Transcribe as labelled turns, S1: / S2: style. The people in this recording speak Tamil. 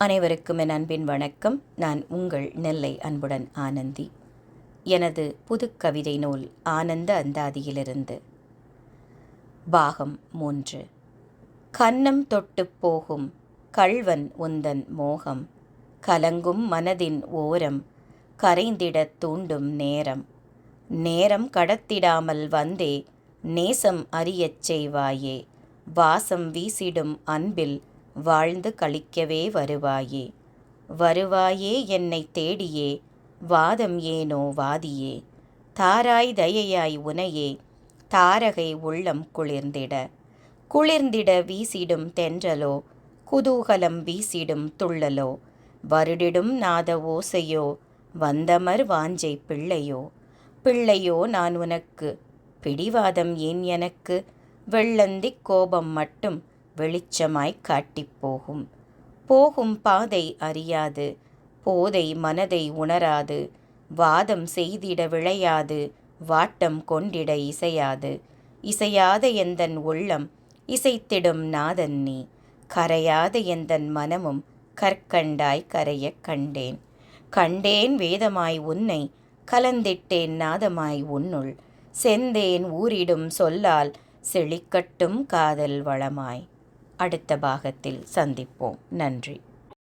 S1: அனைவருக்கும் என் அன்பின் வணக்கம். நான் உங்கள் நெல்லை அன்புடன் ஆனந்தி. எனது புது கவிதை நூல் ஆனந்த அந்தாதியிலிருந்து. பாகம் மூன்று. கன்னம் தொட்டுப் போகும் கள்வன் உந்தன் மோகம். கலங்கும் மனதின் ஓரம் கரைந்திடத் தூண்டும் நேரம். நேரம் கடத்திடாமல் வந்தே நேசம் அறியச் செய்வாயே. வாசம் வீசிடும் அன்பில் வாழ்ந்து கழிக்கவே வருவாயே. வருவாயே என்னை தேடியே. வாதம் ஏனோ வாதியே. தாராய் தயையாய் உனையே. தாரகை உள்ளம் குளிர்ந்திட. குளிர்ந்திட வீசிடும் தென்றலோ? குதூகலம் வீசிடும் துள்ளலோ? வருடிடும் நாத ஓசையோ? வந்தமர் வாஞ்சை பிள்ளையோ? பிள்ளையோ நான் உனக்கு. பிடிவாதம் ஏன் எனக்கு? வெள்ளந்திக் கோபம் மட்டும் வெளிச்சமாய்க் காட்டிப் போகும். போகும் பாதை அறியாது. போதை மனதை உணராது. வாதம் செய்திட விழையாது வாட்டம் கொண்டிட இசையாது. இசையாத எந்தன் உள்ளம் இசைத்திடும் நாதன் நீ. கரையாத எந்தன் மனமும் கற்கண்டாய் கரையக் கண்டேன். கண்டேன் வேதமாய் உன்னை கலந்திட்டேன் நாதமாய் உன்னுள். செந்தேன் ஊரிடும் சொல்லால் செழிக்கட்டும் காதல் வளமாய். அடுத்த பாகத்தில் சந்திப்போம். நன்றி.